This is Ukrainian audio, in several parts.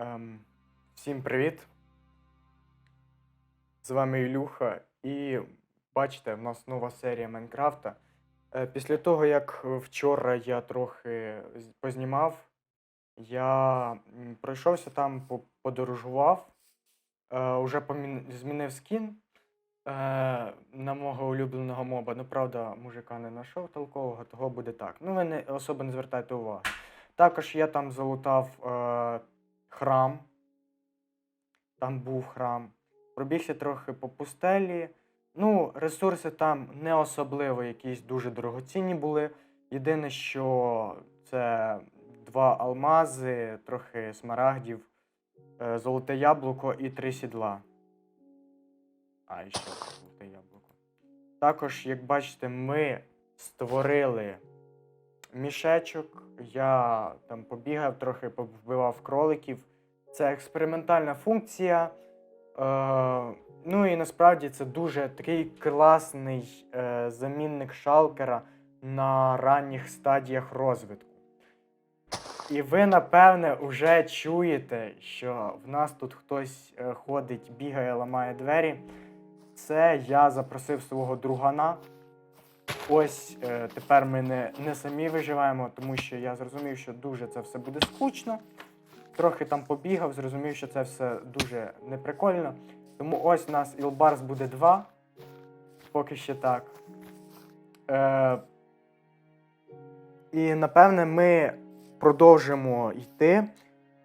Ем, всім привіт! З вами Ілюха, і бачите, в нас нова серія Майнкрафта. Е, після того, як вчора я трохи познімав, я пройшовся там, подорожував, е, уже помін- змінив скін е, на мого улюбленого моба. Ну, правда, мужика не знайшов толкового, того буде так. Ну, ви не особо не звертайте уваги. Також я там залутав е, храм. Там був храм. Пробігся трохи по пустелі. Ну, ресурси там не особливо якісь дуже дорогоцінні були. Єдине, що це два алмази, трохи смарагдів, е, золоте яблуко і три сідла. А, і ще золоте яблуко. Також, як бачите, ми створили мішечок. Я там побігав, трохи повбивав кроликів. Це експериментальна функція. Е, ну і насправді це дуже такий класний е, замінник шалкера на ранніх стадіях розвитку. І ви, напевне, вже чуєте, що в нас тут хтось е, ходить, бігає, ламає двері. Це я запросив свого другана. Ось е, тепер ми не, не самі виживаємо, тому що я зрозумів, що дуже це все буде скучно. Трохи там побігав, зрозумів, що це все дуже неприкольно. Тому ось у нас Ілбарс буде 2. Поки що так. Е, і напевне ми продовжимо йти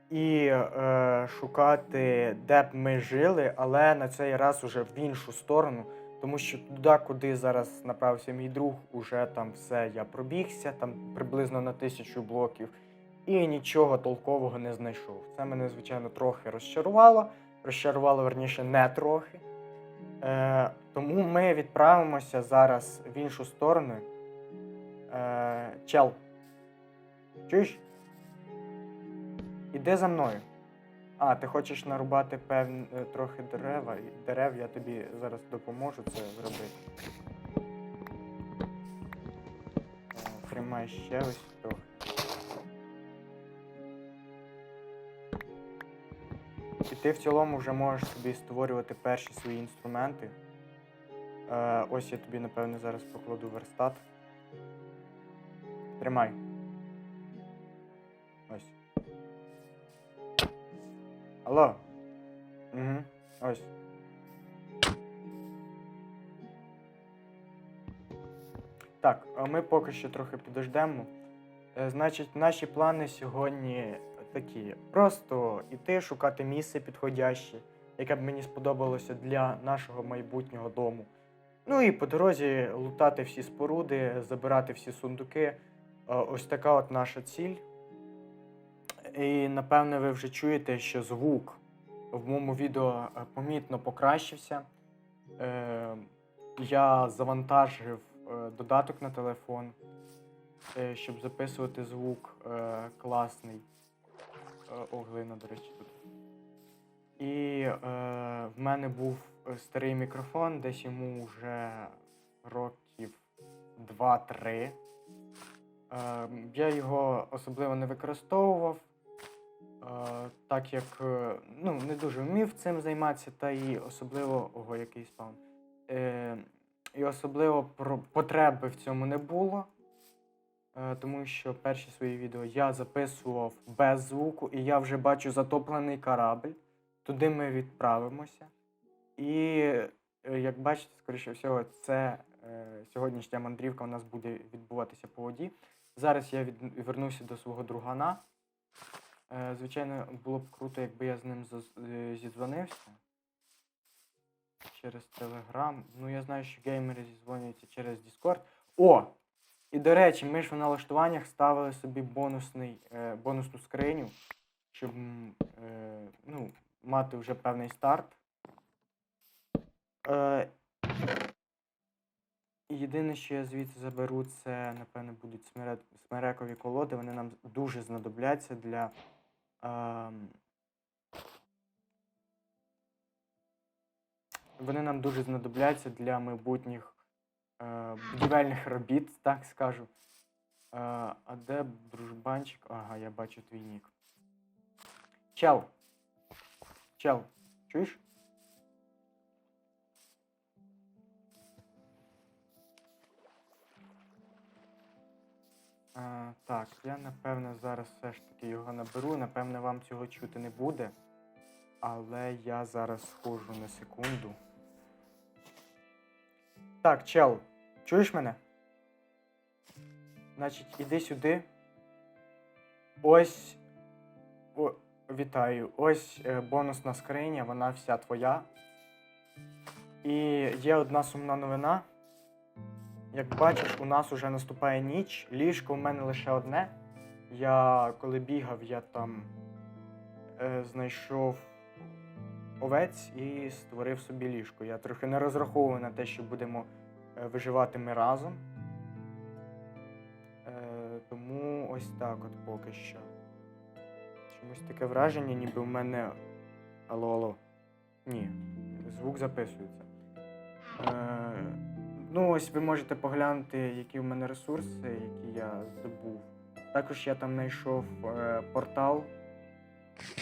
і е, шукати, де б ми жили, але на цей раз уже в іншу сторону. Тому що туди, куди зараз направився мій друг, уже там все я пробігся, там приблизно на тисячу блоків, і нічого толкового не знайшов. Це мене, звичайно, трохи розчарувало. Розчарувало, верніше, не трохи. Е, тому ми відправимося зараз в іншу сторону. Е, чел. Чуєш? Іди за мною. А, ти хочеш нарубати певні е, трохи дерева, і- дерев, я тобі зараз допоможу це зробити. О, Тримай ще ось трохи. І ти в цілому вже можеш собі створювати перші свої інструменти. Е, ось я тобі, напевне, зараз покладу верстат. Тримай. Алло. Угу. Ось. Так, а ми поки що трохи підождемо. Е, Значить, наші плани сьогодні такі: просто йти шукати місце підходяще, яке б мені сподобалося для нашого майбутнього дому. Ну і по дорозі лутати всі споруди, забирати всі сундуки. Е, Ось така от наша ціль. І напевне ви вже чуєте, що звук в моєму відео е, помітно покращився. Е, я завантажив е, додаток на телефон, щоб записувати звук класний. О, глина, до речі, тут. І е, в мене був старий мікрофон, десь йому вже років 2-3. Е, я його особливо не використовував, так як е, ну, не дуже вмів цим займатися, та і особливо ого, який спаун. Е, і особливо потреби в цьому не було. Е, тому що перші свої відео я записував без звуку, і я вже бачу затоплений корабль. Туди ми відправимося. І е, як бачите, скоріше всього, це е, сьогоднішня мандрівка у нас буде відбуватися по воді. Зараз я від... вернуся до свого другана. Е, звичайно, було б круто, якби я з ним е, зідзвонився через Телеграм. Ну, я знаю, що геймери зідзвонюються через Discord. О! І до речі, ми ж в налаштуваннях ставили собі бонусний, е, бонусну скриню, щоб ну, мати вже певний старт. Єдине, що я звідси заберу, це, напевно, будуть смерекові колоди. Вони нам дуже знадобляться для. Вони нам дуже знадобляться для майбутніх е, будівельних робіт, так скажу. Е, а де дружбанчик? Ага, я бачу твій нік. Чел, Чел, чуєш? Так, я напевно зараз все ж таки його наберу. Напевно, вам цього чути не буде. Але я зараз схожу на секунду. Так, чел, чуєш мене? Значить, іди сюди. Ось. О, вітаю. Ось е, бонусна скриня, вона вся твоя. І є одна сумна новина. Як бачиш, у нас уже наступає ніч. Ліжко в мене лише одне. Я коли бігав, я там е, знайшов овець і створив собі ліжко. Я трохи не розраховую на те, що будемо е, виживати ми разом. Е, тому ось так от поки що. Чомусь таке враження, ніби в мене. Алло, алло. Ні, звук записується. Е, ну, ось ви можете поглянути, які в мене ресурси, які я здобув. Також я там знайшов е, портал,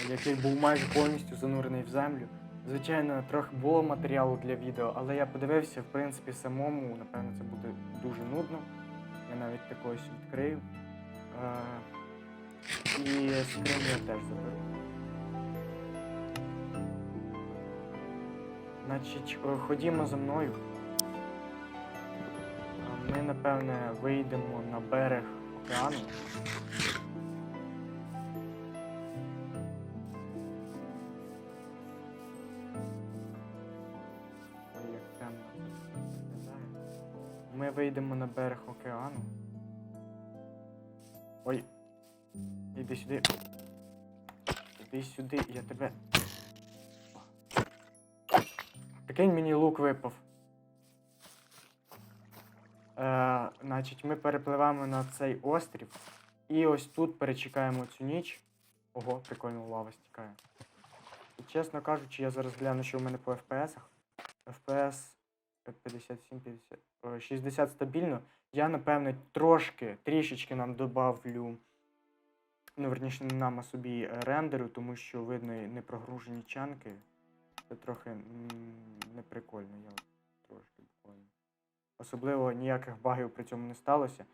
який був майже повністю занурений в землю. Звичайно, трохи було матеріалу для відео, але я подивився, в принципі, самому, напевно, це буде дуже нудно. Я навіть такось відкрию. Е, і скриню я теж заберу. Значить, е, ходімо за мною. Напевне, вийдемо на берег океану. Як темно. Ми вийдемо на берег океану. Ой. Іди сюди. Іди сюди, я тебе. Прикинь, мені лук випав. Е, значить, ми перепливаємо на цей острів. І ось тут перечекаємо цю ніч. Ого, прикольно лава стікає. І чесно кажучи, я зараз гляну, що в мене по FPS. FPS 57, 50, о, 60 стабільно. Я, напевне, трошки, трішечки нам добавлю. Ну, верніше, не нам, а собі рендеру, тому що видно непрогружені чанки. Це трохи неприкольно, я. Особливо ніяких багів при цьому не сталося.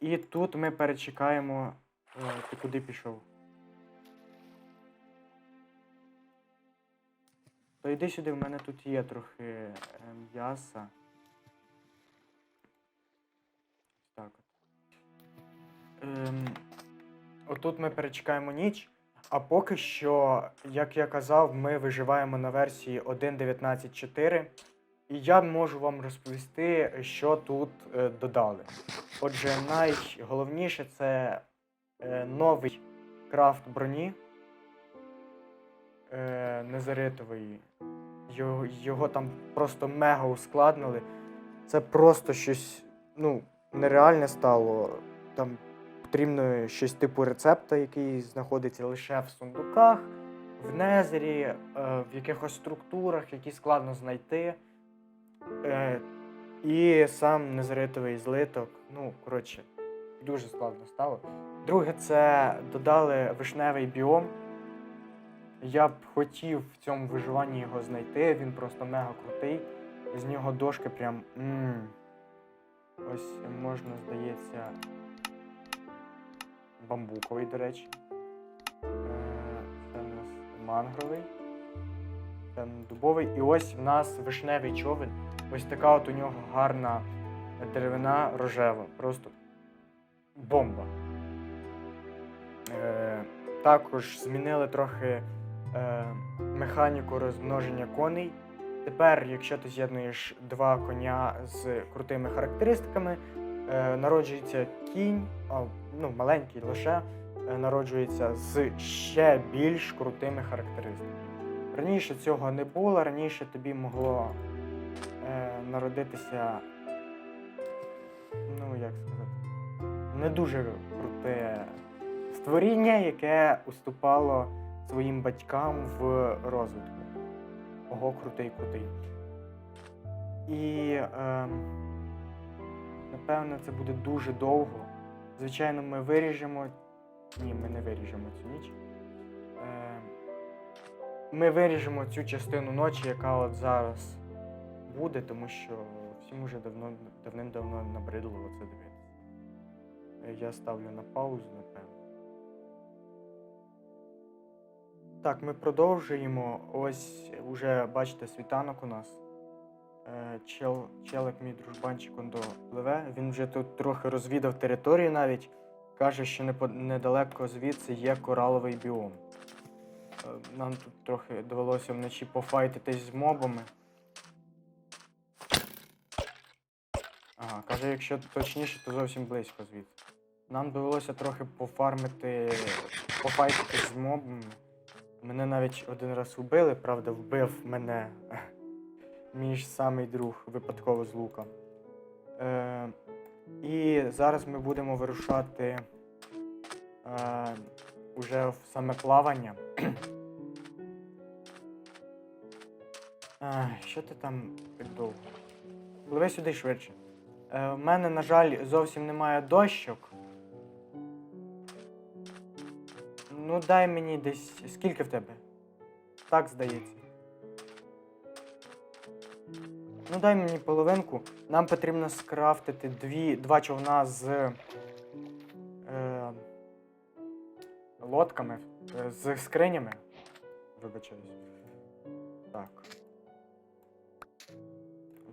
І тут ми перечекаємо. Е, ти куди пішов? То йди сюди, в мене тут є трохи е, м'яса. Так. Ем, отут ми перечекаємо ніч. А поки що, як я казав, ми виживаємо на версії 1.19.4. І я можу вам розповісти, що тут е, додали. Отже, найголовніше це е, новий крафт броні е, незаритової. Його, його там просто мега ускладнили. Це просто щось ну, нереальне стало. Там потрібно щось типу рецепта, який знаходиться лише в сундуках, в незері, в якихось структурах, які складно знайти. Е, і сам незаритовий злиток. Ну, коротше, дуже складно стало. Друге, це додали вишневий біом. Я б хотів в цьому виживанні його знайти, він просто мега крутий. З нього дошки прям. м Ось можна, здається. Бамбуковий, до речі. Е, Це у нас мангровий. Це дубовий. І ось в нас вишневий човен. Ось така от у нього гарна деревина рожева. Просто бомба. Е, також змінили трохи е, механіку розмноження коней. Тепер, якщо ти з'єднуєш два коня з крутими характеристиками, е, народжується кінь, а, ну, маленький лише, е, народжується з ще більш крутими характеристиками. Раніше цього не було, раніше тобі могло народитися, ну як сказати, не дуже круте створіння, яке уступало своїм батькам в розвитку. Ого, крутий, крутий. І е, напевно це буде дуже довго. Звичайно, ми виріжемо. Ні, ми не виріжемо цю ніч. Е, ми виріжемо цю частину ночі, яка от зараз буде, тому що всім уже давно, давним-давно набридло це дивитися. Я ставлю на паузу, напевно. Так, ми продовжуємо. Ось уже бачите світанок у нас. Е, Чел, челик, мій дружбанчик он пливе. Він вже тут трохи розвідав територію навіть. Каже, що недалеко звідси є кораловий біом. Е, Нам тут трохи довелося вночі пофайтитись з мобами. Ага, каже, якщо точніше, то зовсім близько звідси. Нам довелося трохи пофармити, пофайтитись з мобами. Мене навіть один раз вбили, правда, вбив мене мій ж самий друг випадково з лука. Е, і зараз ми будемо вирушати е, уже в саме плавання. Е, що ти там так довго? Пливи сюди швидше. Е, в мене, на жаль, зовсім немає дощок. Ну, дай мені десь. Скільки в тебе? Так, здається. Ну, дай мені половинку. Нам потрібно скрафтити дві, два човна з е, лодками, е, з скринями. Вибачаюсь. Так.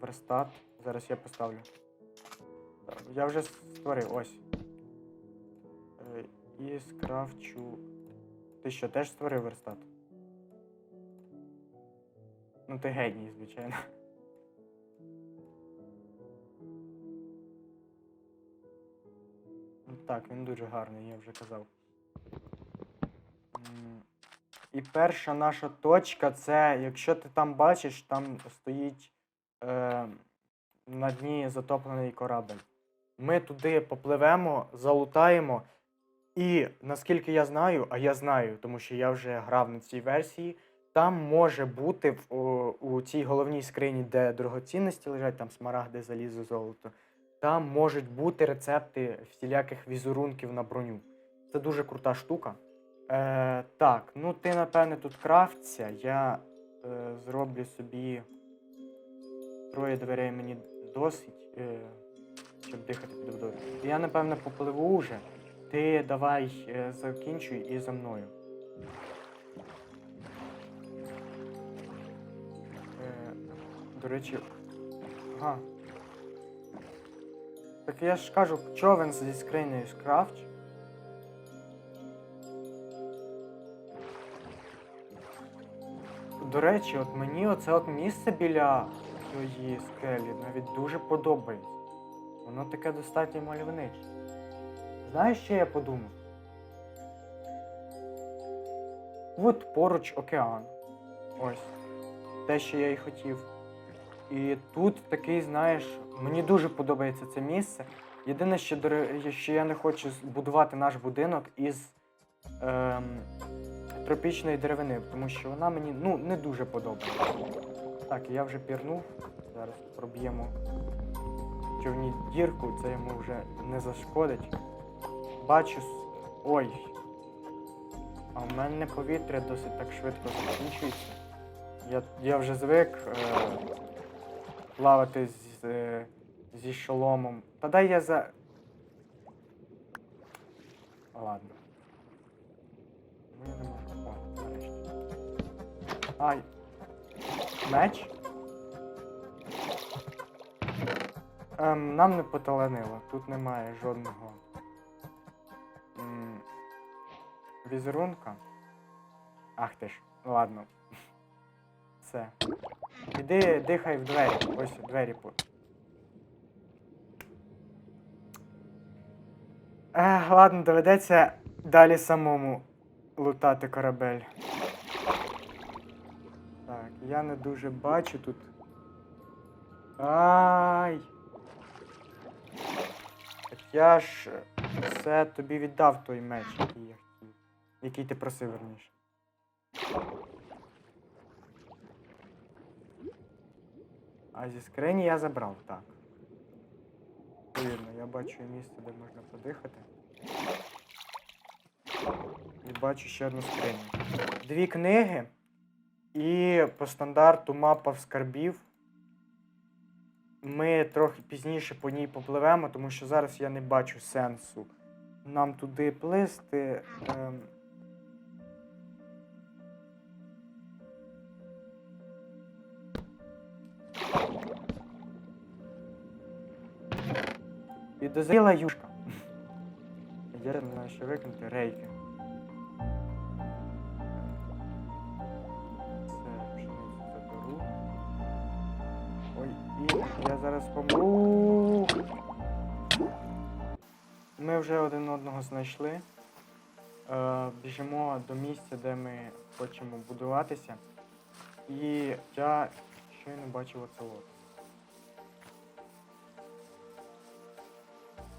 Верстат. Зараз я поставлю. Я вже створив, ось. Е, і скрафчу. Ти що, теж створив верстат? Ну, ти геній, звичайно. Ну, Так, він дуже гарний, я вже казав. І перша наша точка це, якщо ти там бачиш, там стоїть е, на дні затоплений корабель. Ми туди попливемо, залутаємо. І наскільки я знаю, а я знаю, тому що я вже грав на цій версії, там може бути в, у, у цій головній скрині, де дорогоцінності лежать, там смарагди, залізо, золото. Там можуть бути рецепти всіляких візерунків на броню. Це дуже крута штука. Е, так, ну ти, напевне, тут крафтся. Я е, зроблю собі троє дверей мені досить, е, щоб дихати під водою. Я, напевне, попливу вже. Ти давай е, закінчуй і за мною. Е, до речі. Ага. Так я ж кажу, човен зі скринею скрафч. До речі, от мені оце от місце біля цієї скелі навіть дуже подобається. Воно таке достатньо мальовниче. Знаєш, що я подумав? От поруч океан. Ось. Те, що я і хотів. І тут такий, знаєш, мені дуже подобається це місце. Єдине, що, що я не хочу будувати наш будинок із ем, тропічної деревини, тому що вона мені ну, не дуже подобається. Так, я вже пірнув. Зараз проб'ємо човні дірку, це йому вже не зашкодить. Бачу. Ой. А в мене повітря досить так швидко закінчується. Я, я вже звик е, плавати з, е, зі шоломом. Та дай я за. Ладно. Ну, я не можу. О, нарешті. Ай. Меч? Ем, нам не поталанило. Тут немає жодного. м, Візерунка. Ах ти ж, ладно. Все. Іди дихай в двері. Ось двері по. Ех, ладно, доведеться далі самому лутати корабель. Так, я не дуже бачу тут. Ай! Я ж все тобі віддав той меч, який я хотів. Який ти просив верніше. А зі скрині я забрав, так. Вірно, я бачу місце, де можна подихати. І бачу ще одну скриню. Дві книги. І по стандарту мапа в скарбів. Ми трохи пізніше по ній попливемо, тому що зараз я не бачу сенсу нам туди плисти. Ем... Підозріла юшка. Я не знаю, що викинути рейки. Я зараз помру. Ми вже один одного знайшли. Е, біжимо до місця, де ми хочемо будуватися. І я щойно бачив оце от.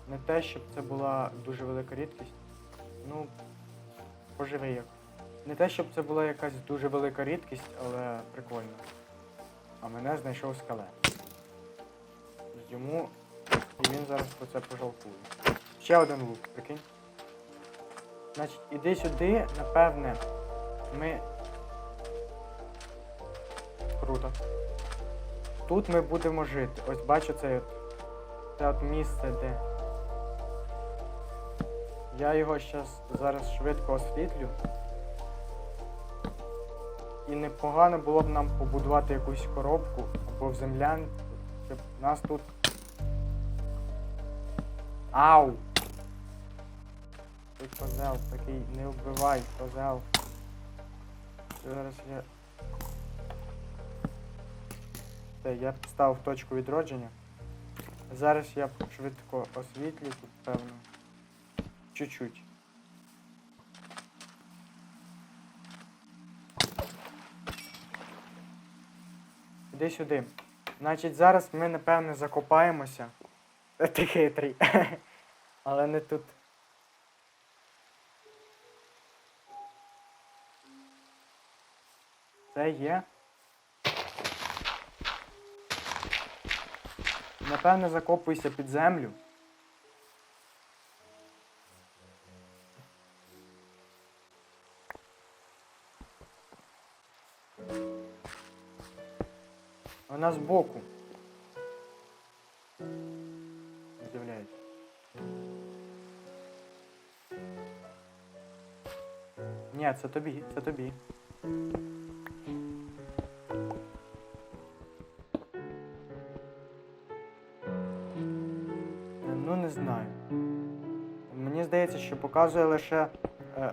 Не те, щоб це була дуже велика рідкість. Ну, поживи як. Не те, щоб це була якась дуже велика рідкість, але прикольно. А мене знайшов скелет. Йому. І він зараз про це пожалкує. Ще один лук, прикинь. Значить, іди сюди, напевне, ми. Круто. Тут ми будемо жити. Ось бачу це от. Це от місце, де. Я його щас зараз швидко освітлю. І непогано було б нам побудувати якусь коробку або в землянку, щоб нас тут. Ау! Ти козел такий, не вбивай, козел. Зараз я. Все, я поставив точку відродження. Зараз я швидко освітлю тут, певно. Чуть-чуть. Іди сюди. Значить, зараз ми, напевне, закопаємося. Ти хитрий. Але не тут. Це є. Напевне, закопуйся під землю. Вона збоку. З'являється. Ні, це тобі, це тобі. Ну, не знаю. Мені здається, що показує лише. Е...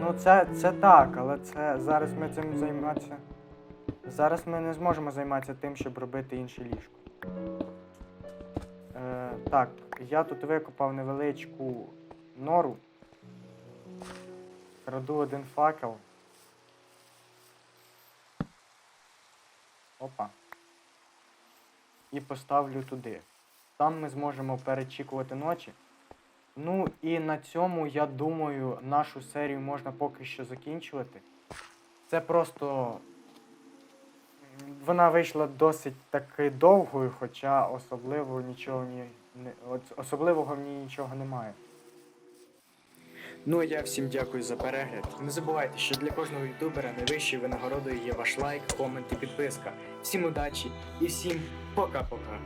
Ну, це, це так, але це зараз ми цим займатися. Зараз ми не зможемо займатися тим, щоб робити інше ліжко. Е, так, я тут викопав невеличку нору. Краду один факел. Опа. І поставлю туди. Там ми зможемо перечікувати ночі. Ну і на цьому, я думаю, нашу серію можна поки що закінчувати. Це просто. Вона вийшла досить таки довгою, хоча особливо нічого ні, особливого в ній нічого немає. Ну а я всім дякую за перегляд. Не забувайте, що для кожного ютубера найвищою винагородою є ваш лайк, комент і підписка. Всім удачі і всім пока-пока.